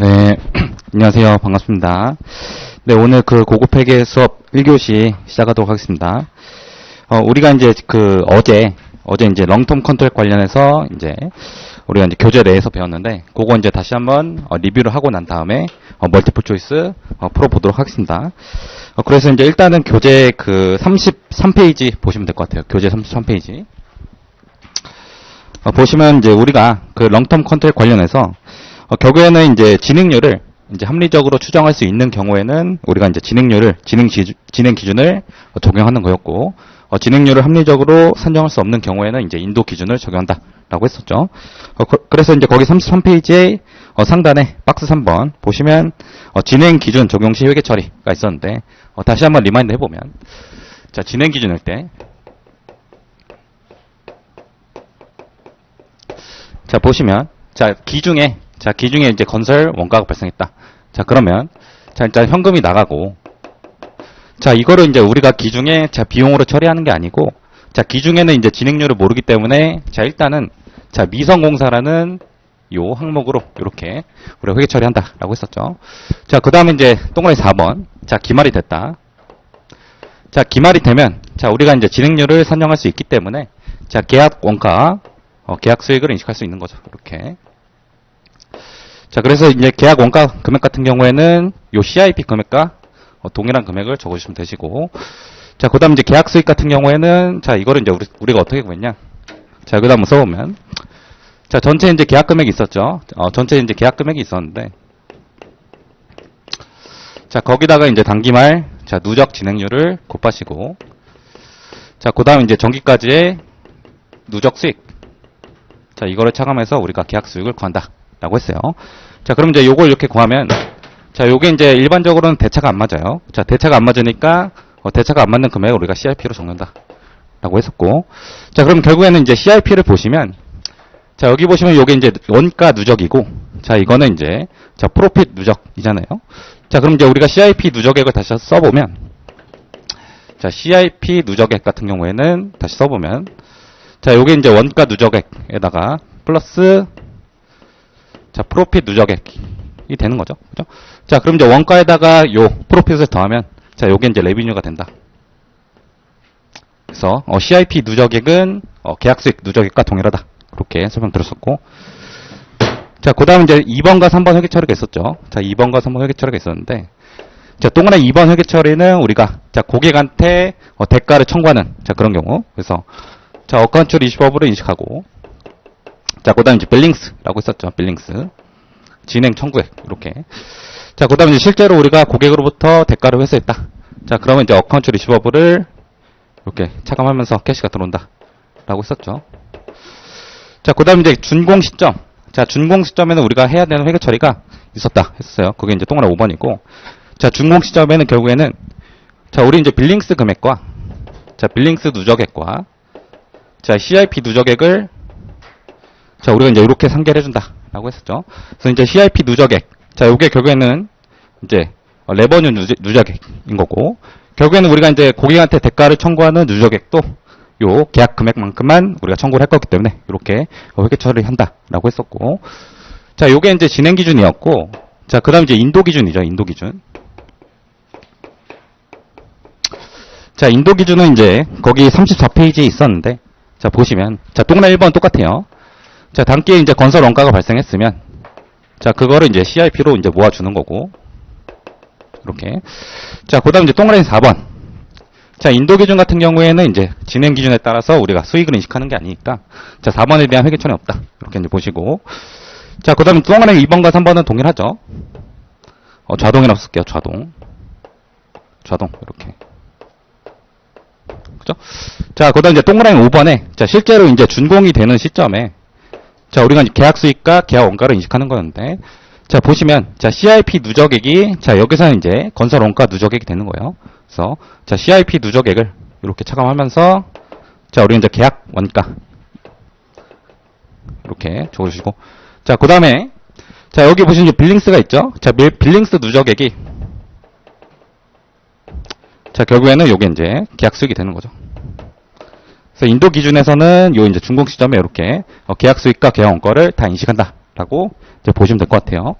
네, 안녕하세요. 반갑습니다. 네, 오늘 그 고급회계 수업 1교시 시작하도록 하겠습니다. 어, 우리가 이제 그 어제, 어제 이제 롱텀 컨트롤 관련해서 이제 우리가 이제 교재 내에서 배웠는데, 그거 이제 다시 한번 어, 리뷰를 하고 난 다음에 어, 멀티플 초이스 어, 풀어보도록 하겠습니다. 어, 그래서 이제 일단은 교재 그 33페이지 보시면 될 것 같아요. 교재 33페이지. 어, 보시면 이제 우리가 그 롱텀 컨트롤 관련해서 어, 결국에는 이제 진행률을 이제 합리적으로 추정할 수 있는 경우에는 우리가 이제 진행률을 진행 기준 진행 기준을 어, 적용하는 거였고 어, 진행률을 합리적으로 산정할 수 없는 경우에는 이제 인도 기준을 적용한다라고 했었죠. 어, 그, 래서 이제 거기 33페이지에 어, 상단에 박스 3번 보시면 어, 진행 기준 적용 시 회계 처리가 있었는데 어, 다시 한번 리마인드 해보면 자 진행 기준일 때 자, 보시면, 자, 기중에, 자, 기중에 이제 건설 원가가 발생했다. 자, 그러면, 자, 일단 현금이 나가고, 자, 이거를 이제 우리가 기중에, 자, 비용으로 처리하는 게 아니고, 자, 기중에는 이제 진행률을 모르기 때문에, 자, 일단은, 자, 미성공사라는 요 항목으로, 이렇게, 우리가 회계 처리한다라고 했었죠. 자, 그 다음에 이제, 동그라미 4번. 자, 기말이 됐다. 자, 기말이 되면, 자, 우리가 이제 진행률을 산정할 수 있기 때문에, 자, 계약 원가, 어, 계약 수익을 인식할 수 있는 거죠. 이렇게. 자, 그래서 이제 계약 원가 금액 같은 경우에는 요 CIP 금액과 어, 동일한 금액을 적어주시면 되시고, 자, 그 다음 이제 계약 수익 같은 경우에는, 자, 이거를 이제 우리, 가 어떻게 구했냐. 자, 그 다음 써보면, 자, 전체 이제 계약 금액이 있었죠. 어, 전체 이제 계약 금액이 있었는데, 자, 거기다가 이제 단기말, 자, 누적 진행률을 곱하시고, 자, 그 다음 이제 정기까지의 누적 수익, 자, 이거를 차감해서 우리가 계약 수익을 구한다. 라고 했어요. 자, 그럼 이제 요걸 이렇게 구하면, 자, 요게 이제 일반적으로는 대차가 안 맞아요. 자, 대차가 안 맞으니까, 어, 대차가 안 맞는 금액을 우리가 CIP로 적는다. 라고 했었고. 자, 그럼 결국에는 이제 CIP를 보시면, 자, 여기 보시면 요게 이제 원가 누적이고, 자, 이거는 이제, 자, 프로핏 누적이잖아요. 자, 그럼 이제 우리가 CIP 누적액을 다시 써보면, 자, CIP 누적액 같은 경우에는 다시 써보면, 자, 요게 이제 원가 누적액에다가 플러스 자, 프로핏 누적액이 되는 거죠. 그죠? 자, 그럼 이제 원가에다가 요 프로핏을 더하면 자, 요게 이제 레비뉴가 된다. 그래서 어, CIP 누적액은 어, 계약 수익 누적액과 동일하다. 그렇게 설명드렸었고 자, 그 다음 이제 2번과 3번 회계 처리가 있었죠. 자, 2번과 3번 회계 처리가 있었는데 자, 동그라미 2번 회계 처리는 우리가 자, 고객한테 어, 대가를 청구하는 자, 그런 경우. 그래서 자, 어카운트 리시버블을 인식하고 자, 그 다음 이제 빌링스라고 했었죠. 빌링스. 진행 청구액. 이렇게. 자, 그 다음에 실제로 우리가 고객으로부터 대가를 회수했다. 자, 그러면 이제 어카운트 리시버블을 이렇게 차감하면서 캐시가 들어온다. 라고 했었죠. 자, 그 다음에 이제 준공 시점. 자, 준공 시점에는 우리가 해야 되는 회계 처리가 있었다. 했어요. 그게 이제 동그라미 5번이고. 자, 준공 시점에는 결국에는 자, 우리 이제 빌링스 금액과 자, 빌링스 누적액과 자, CIP 누적액을 자, 우리가 이제 이렇게 상계를 해준다. 라고 했었죠. 그래서 이제 CIP 누적액. 자, 요게 결국에는 이제 어, 레버뉴 누적, 누적액인 거고, 결국에는 우리가 이제 고객한테 대가를 청구하는 누적액도 요 계약 금액만큼만 우리가 청구를 할 거기 때문에 이렇게 어, 회계 처리를 한다라고 했었고, 자, 요게 이제 진행 기준이었고, 자, 그 다음 이제 인도 기준이죠. 인도 기준. 자, 인도 기준은 이제 거기 34페이지에 있었는데, 자, 보시면, 자, 동그라미 1번 똑같아요. 자, 단기에 이제 건설 원가가 발생했으면, 자, 그거를 이제 CIP로 이제 모아 주는 거고, 이렇게. 자, 그 다음 이제 동그라미 4번. 자, 인도 기준 같은 경우에는 이제 진행 기준에 따라서 우리가 수익을 인식하는 게 아니니까, 자, 4번에 대한 회계처는 없다. 이렇게 이제 보시고. 자, 그 다음에 동그라미 2번과 3번은 동일하죠. 어, 좌동이라고 쓸게요, 좌동. 좌동, 이렇게. 그죠? 자, 그 다음 이제 동그라미 5번에, 자, 실제로 이제 준공이 되는 시점에, 자, 우리가 계약 수익과 계약 원가를 인식하는 거였는데, 자, 보시면, 자, CIP 누적액이, 자, 여기서는 이제 건설 원가 누적액이 되는 거예요. 그래서, 자, CIP 누적액을 이렇게 차감하면서, 자, 우리 이제 계약 원가. 이렇게 적어주시고. 자, 그 다음에, 자, 여기 보시면 빌링스가 있죠? 자, 빌- 빌링스 누적액이, 자, 결국에는 요게 이제 계약 수익이 되는 거죠. 그래서 인도 기준에서는 요 이제 준공 시점에 이렇게 어, 계약 수익과 계약 원가를 다 인식한다라고 보시면 될 것 같아요.